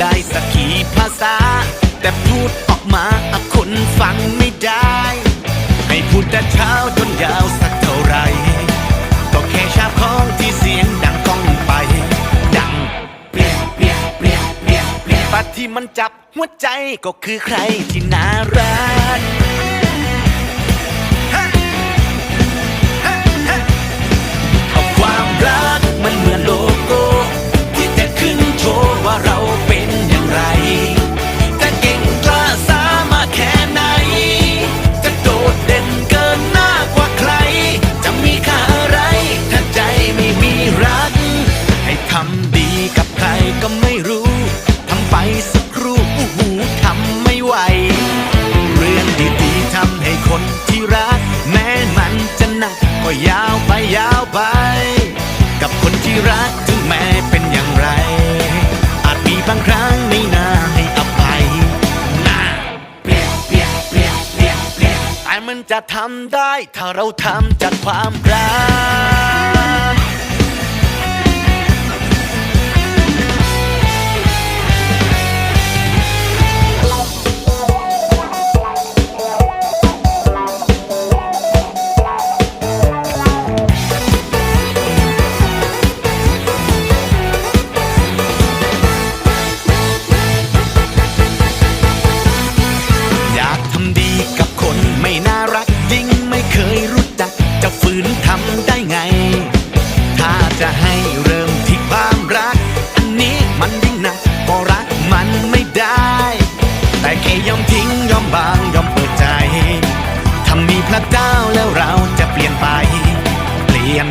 ได้สักกี่ภาษา แต่พูดออกมาอคนฟังไม่ได้ไม่พูดแต่เช้าจนยาวสักเท่าไร ก็แค่ชาบของที่เสียงดังก้องไป ดังเปลี่ยนเปลี่ยนเปลี่ยนเปลี่ยนเปลี่ยนปัดที่มันจับหัวใจก็คือใครที่น่ารัก แต่มันจะทำได้ ถ้าเราทำจากความรัก นะเจ้าแล้วเราจะเปลี่ยนไป เปลี่ยน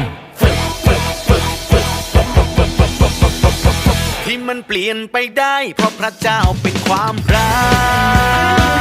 ที่มันเปลี่ยนไปได้ เพราะพระเจ้าเป็นความรัก